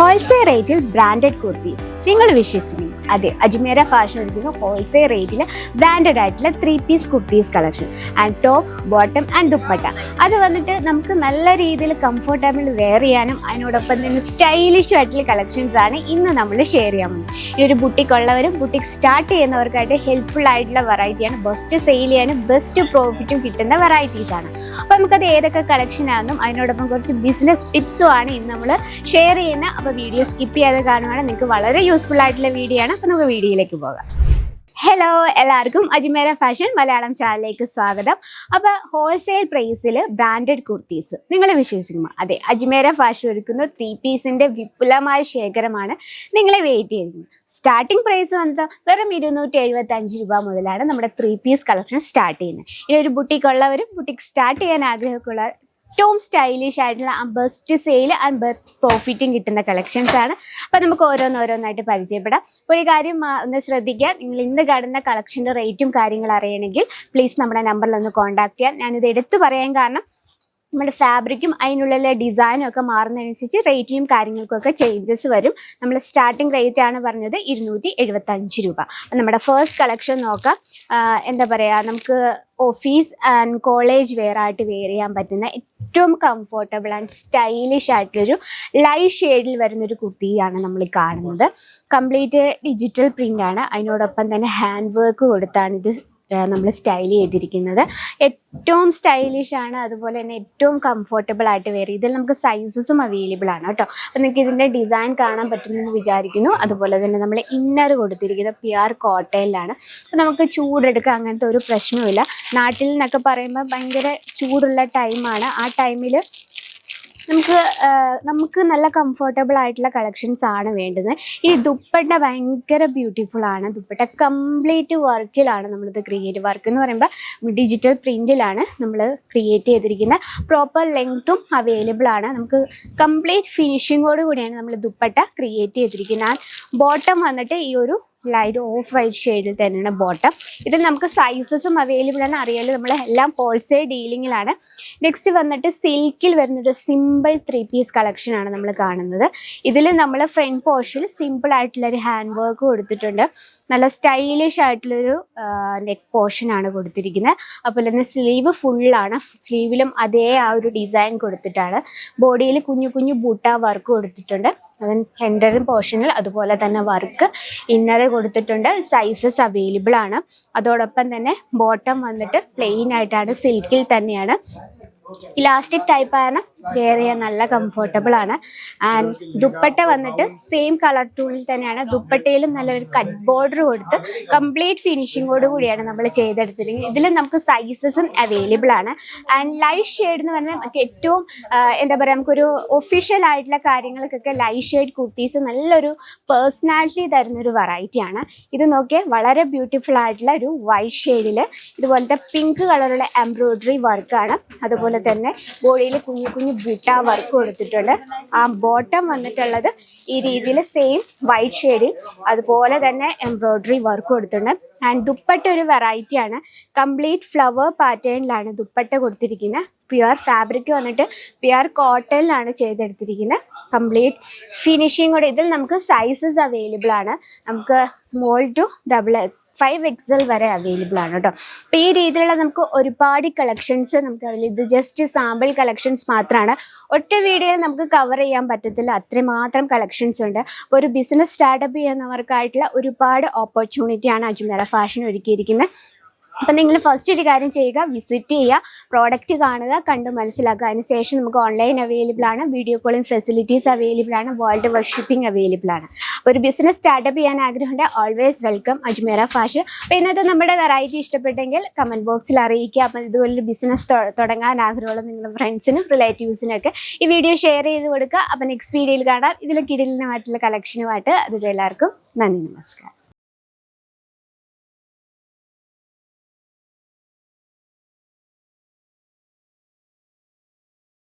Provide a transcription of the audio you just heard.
Wholesale റേറ്റിൽ branded kurtis നിങ്ങൾ വിശ്വസിക്കും. അതെ അജ്മേര ഫാഷൻ എടുക്കുന്ന ഹോൾസെയിൽ റേറ്റിൽ ബ്രാൻഡഡ് ആയിട്ടുള്ള three piece kurtis collection and top bottom and dupatta അത് വന്നിട്ട് നമുക്ക് നല്ല രീതിയിൽ കംഫർട്ടബിൾ വെയർ ചെയ്യാനും അതിനോടൊപ്പം തന്നെ സ്റ്റൈലിഷ് ആയിട്ടുള്ള കളക്ഷൻസ് ആണ് ഇന്ന് നമ്മൾ ഷെയർ ചെയ്യാൻ പോകുന്നത്. ഈ ഒരു ബുട്ടിക് ഉള്ളവരും ബുട്ടിക് സ്റ്റാർട്ട് ചെയ്യുന്നവർക്കായിട്ട് ഹെൽപ്ഫുൾ ആയിട്ടുള്ള വെറൈറ്റിയാണ് ബെസ്റ്റ് സെയിൽ ചെയ്യാനും ബെസ്റ്റ് പ്രോഫിറ്റും കിട്ടുന്ന വെറൈറ്റീസ് ആണ്. അപ്പോൾ നമുക്കത് ഏതൊക്കെ കളക്ഷൻ ആണെന്നും അതിനോടൊപ്പം കുറച്ച് ബിസിനസ് ടിപ്സും ആണ് ഇന്ന് നമ്മൾ ഷെയർ ചെയ്യുന്ന അപ്പോൾ വീഡിയോ സ്കിപ്പ് ചെയ്യാതെ കാണുവാണെങ്കിൽ നിങ്ങൾക്ക് വളരെ യൂസ്ഫുൾ ആയിട്ടുള്ള വീഡിയോ ആണ്. അപ്പോൾ നമുക്ക് വീഡിയോയിലേക്ക് പോകാം. ഹലോ എല്ലാവർക്കും. അജ്മേര ഫാഷൻ മലയാളം ചാനലിലേക്ക് സ്വാഗതം. അപ്പോൾ ഹോൾസെയിൽ പ്രൈസിൽ ബ്രാൻഡഡ് കുർത്തീസ് നിങ്ങൾ വിശ്വസിക്കുമോ? അതെ അജ്മേര ഫാഷൻ ഒരുക്കുന്ന ത്രീ പീസിന്റെ വിപുലമായ ശേഖരമാണ് നിങ്ങളെ വെയിറ്റ് ചെയ്തിരിക്കുന്നത് സ്റ്റാർട്ടിംഗ് പ്രൈസ് വന്നത് വെറും ഇരുന്നൂറ്റി എഴുപത്തി അഞ്ച് രൂപ മുതലാണ് നമ്മുടെ ത്രീ പീസ് കളക്ഷൻ സ്റ്റാർട്ട് ചെയ്യുന്നത്. ഇനി ഒരു ബുട്ടിക് ഉള്ളവരും ബുട്ടിക് സ്റ്റാർട്ട് ചെയ്യാൻ ആഗ്രഹമൊക്കെയുള്ള ഏറ്റവും സ്റ്റൈലിഷ് ആയിട്ടുള്ള ബെസ്റ്റ് സെയിൽ ആൻഡ് ബെസ്റ്റ് പ്രോഫിറ്റും കിട്ടുന്ന കളക്ഷൻസ് ആണ്. അപ്പോൾ നമുക്ക് ഓരോന്നോരോന്നായിട്ട് പരിചയപ്പെടാം. ഒരു കാര്യം ഒന്ന് ശ്രദ്ധിക്കുക. നിങ്ങൾ ഇന്ന് കാണുന്ന കളക്ഷന്റെ റേറ്റും കാര്യങ്ങളും അറിയണമെങ്കിൽ പ്ലീസ് നമ്മുടെ നമ്പറിൽ ഒന്ന് കോൺടാക്ട് ചെയ്യാം. ഞാനിത് എടുത്തു പറയാൻ കാരണം നമ്മുടെ ഫാബ്രിക്കും അതിനുള്ളിലെ ഡിസൈനും ഒക്കെ മാറുന്നതനുസരിച്ച് റേറ്റിനും കാര്യങ്ങൾക്കും ഒക്കെ ചേഞ്ചസ് വരും. നമ്മൾ സ്റ്റാർട്ടിംഗ് റേറ്റ് ആണ് പറഞ്ഞത് ഇരുന്നൂറ്റി എഴുപത്തഞ്ച് രൂപ നമ്മുടെ ഫസ്റ്റ് കളക്ഷൻ നോക്കാം. എന്താ പറയുക നമുക്ക് ഓഫീസ് ആൻഡ് കോളേജ് വെയർ ആയിട്ട് വെയർ ചെയ്യാൻ പറ്റുന്ന ഏറ്റവും കംഫർട്ടബിൾ ആൻഡ് സ്റ്റൈലിഷ് ആയിട്ടൊരു ലൈറ്റ് ഷെയ്ഡിൽ വരുന്നൊരു കുർത്തിയാണ് നമ്മൾ കാണുന്നത്. കംപ്ലീറ്റ് ഡിജിറ്റൽ പ്രിന്റ് ആണ്. അതിനോടൊപ്പം തന്നെ ഹാൻഡ് വർക്ക് കൊടുത്താണ് ഇത് നമ്മൾ സ്റ്റൈൽ ചെയ്തിരിക്കുന്നത്. ഏറ്റവും സ്റ്റൈലിഷ് ആണ് അതുപോലെ തന്നെ ഏറ്റവും കംഫർട്ടബിൾ ആയിട്ട് വേറെ ഇതിൽ നമുക്ക് സൈസസും അവൈലബിൾ ആണ് കേട്ടോ. അപ്പോൾ നിങ്ങൾക്ക് ഇതിന്റെ ഡിസൈൻ കാണാൻ പറ്റുമെന്ന് വിചാരിക്കുന്നു. അതുപോലെ തന്നെ നമ്മൾ ഇന്നർ കൊടുത്തിരിക്കുന്നത് പിയർ കോട്ടയിലാണ് അപ്പോൾ നമുക്ക് ചൂടെടുക്കുക അങ്ങനത്തെ ഒരു പ്രശ്നവുമില്ല. നാട്ടിൽ നിന്നൊക്കെ പറയുമ്പോൾ ഭയങ്കര ചൂടുള്ള ടൈമാണ് ആ ടൈമിൽ നമുക്ക് നമുക്ക് നല്ല കംഫർട്ടബിൾ ആയിട്ടുള്ള കളക്ഷൻസ് ആണ് വേണ്ടത്. ഈ ദുപ്പട്ട ഭയങ്കര ബ്യൂട്ടിഫുൾ ആണ്. ദുപ്പട്ട കംപ്ലീറ്റ് വർക്കിലാണ് നമ്മളിത് ക്രിയേറ്റ് വർക്ക് എന്ന് പറയുമ്പോൾ ഡിജിറ്റൽ പ്രിന്റിലാണ് നമ്മൾ ക്രിയേറ്റ് ചെയ്തിരിക്കുന്നത് പ്രോപ്പർ ലെങ്ത്തും അവൈലബിൾ ആണ്. നമുക്ക് കംപ്ലീറ്റ് ഫിനിഷിങ്ങോട് കൂടിയാണ് നമ്മൾ ദുപ്പട്ട ക്രിയേറ്റ് ചെയ്തിരിക്കുന്നത് ബോട്ടം വന്നിട്ട് ഈ ഒരു ലൈറ്റ് ഓഫ് വൈറ്റ് ഷെയ്ഡിൽ തന്നെയാണ് ബോട്ടം ഇതിൽ നമുക്ക് സൈസസും അവൈലബിൾ ആണ്. അറിയാലോ നമ്മൾ എല്ലാം ഹോൾസെയിൽ ഡീലിങ്ങിലാണ് നെക്സ്റ്റ് വന്നിട്ട് സിൽക്കിൽ വരുന്നൊരു സിമ്പിൾ ത്രീ പീസ് കളക്ഷൻ ആണ് നമ്മൾ കാണുന്നത്. ഇതിൽ നമ്മൾ ഫ്രണ്ട് പോർഷനിൽ സിമ്പിൾ ആയിട്ടുള്ള ഒരു ഹാൻഡ് വർക്ക് കൊടുത്തിട്ടുണ്ട്. നല്ല സ്റ്റൈലിഷ് ആയിട്ടുള്ളൊരു നെക്ക് പോർഷൻ ആണ് കൊടുത്തിരിക്കുന്നത്. അതുപോലെ തന്നെ സ്ലീവ് ഫുള്ളാണ് സ്ലീവിലും അതേ ആ ഒരു ഡിസൈൻ കൊടുത്തിട്ടാണ്. ബോഡിയിൽ കുഞ്ഞു കുഞ്ഞു ബൂട്ട വർക്ക് കൊടുത്തിട്ടുണ്ട്. അതിന് ഹെൻഡറിൻ പോർഷനിൽ അതുപോലെ തന്നെ വർക്ക് ഇന്നർ കൊടുത്തിട്ടുണ്ട്. സൈസസ് അവൈലബിൾ ആണ്. അതോടൊപ്പം തന്നെ ബോട്ടം വന്നിട്ട് പ്ലെയിൻ ആയിട്ടാണ് സിൽക്കിൽ തന്നെയാണ്. ഇലാസ്റ്റിക് ടൈപ്പ് ആണ്. ചെയ്യാൻ നല്ല കംഫർട്ടബിൾ ആണ്. ആൻഡ് ദുപ്പട്ട വന്നിട്ട് സെയിം കളർ ടൂണിൽ തന്നെയാണ്. ദുപ്പട്ടയിലും നല്ലൊരു കട്ട് ബോർഡർ കൊടുത്ത് കംപ്ലീറ്റ് ഫിനിഷിങ്ങോട് കൂടിയാണ് നമ്മൾ ചെയ്തെടുത്തിരിക്കുന്നത്. ഇതിൽ നമുക്ക് സൈസസും അവൈലബിൾ ആണ്. ആൻഡ് ലൈറ്റ് ഷെയ്ഡ് എന്ന് പറഞ്ഞാൽ ഏറ്റവും എന്താ പറയുക നമുക്കൊരു ഒഫീഷ്യൽ ആയിട്ടുള്ള കാര്യങ്ങൾക്കൊക്കെ ലൈറ്റ് ഷെയ്ഡ് കുർത്തീസ് നല്ലൊരു പേഴ്സണാലിറ്റി തരുന്നൊരു വെറൈറ്റിയാണ് ഇത് നോക്കിയാൽ വളരെ ബ്യൂട്ടിഫുൾ ആയിട്ടുള്ള ഒരു വൈറ്റ് ഷെയ്ഡിൽ ഇതുപോലത്തെ പിങ്ക് കളറുള്ള എംബ്രോയിഡറി വർക്കാണ് അതുപോലെ തന്നെ ബോഡിയിൽ കുഞ്ഞു കുഞ്ഞു ബുട്ട വർക്ക് കൊടുത്തിട്ടുണ്ട്. ആ ബോട്ടം വന്നിട്ടുള്ളത് ഈ രീതിയിൽ സെയിം വൈറ്റ് ഷെയ്ഡിൽ അതുപോലെ തന്നെ എംബ്രോയിഡറി വർക്ക് കൊടുത്തിട്ടുണ്ട്. ആൻഡ് ദുപ്പട്ട ഒരു വെറൈറ്റി ആണ്. കംപ്ലീറ്റ് ഫ്ലവർ പാറ്റേണിലാണ് ദുപ്പട്ട കൊടുത്തിരിക്കുന്നത്. പ്യുവർ ഫാബ്രിക് വന്നിട്ട് പ്യുവർ കോട്ടണിലാണ് ചെയ്തെടുത്തിരിക്കുന്നത്. കംപ്ലീറ്റ് ഫിനിഷിങ് കൂടെ ഇതിൽ നമുക്ക് സൈസസ് അവൈലബിൾ ആണ്. നമുക്ക് small to double five XL വരെ അവൈലബിൾ ആണ് കേട്ടോ അപ്പോൾ ഈ രീതിയിലുള്ള നമുക്ക് ഒരുപാട് കളക്ഷൻസ് നമുക്ക് ഇത് ജസ്റ്റ് സാമ്പിൾ കളക്ഷൻസ് മാത്രമാണ് ഒറ്റ വീഡിയോയിൽ നമുക്ക് കവർ ചെയ്യാൻ പറ്റത്തില്ല. അത്രമാത്രം കളക്ഷൻസ് ഉണ്ട്. അപ്പോൾ ഒരു ബിസിനസ് സ്റ്റാർട്ടപ്പ് ചെയ്യുന്നവർക്കായിട്ടുള്ള ഒരുപാട് ഓപ്പർച്യൂണിറ്റിയാണ് അജ്മേര ഫാഷൻ ഒരുക്കിയിരിക്കുന്നത്. അപ്പം നിങ്ങൾ ഫസ്റ്റ് ഒരു കാര്യം ചെയ്യുക വിസിറ്റ് ചെയ്യുക പ്രോഡക്റ്റ് കാണുക കണ്ട് മനസ്സിലാക്കുക. അതിനുശേഷം നമുക്ക് ഓൺലൈൻ അവൈലബിൾ ആണ് വീഡിയോ കോളിംഗ് ഫെസിലിറ്റീസ് അവൈലബിൾ ആണ് വേൾഡ് വർഷിപ്പിംഗ് ഷിപ്പിംഗ് അവൈലബിൾ ആണ് ഒരു ബിസിനസ് സ്റ്റാർട്ടപ്പ് ചെയ്യാൻ ആഗ്രഹമുണ്ട് ഓൾവേസ് വെൽക്കം അജ്മേറ ഫാഷ് അപ്പോൾ ഇന്നത്തെ നമ്മുടെ വെറൈറ്റി ഇഷ്ടപ്പെട്ടെങ്കിൽ കമന്റ് ബോക്സിൽ അറിയിക്കുക. അപ്പം ഇതുപോലൊരു ബിസിനസ് തുടങ്ങാൻ ആഗ്രഹമുള്ള നിങ്ങളുടെ ഫ്രണ്ട്സിനും റിലേറ്റീവ്സിനും ഒക്കെ ഈ വീഡിയോ ഷെയർ ചെയ്ത് കൊടുക്കുക. അപ്പം നെക്സ്റ്റ് വീഡിയോയിൽ കാണാം. ഇതിൽ കിടിലിനുമായിട്ടുള്ള കളക്ഷനുമായിട്ട് അതിൽ എല്ലാവർക്കും നന്ദി നമസ്കാരം.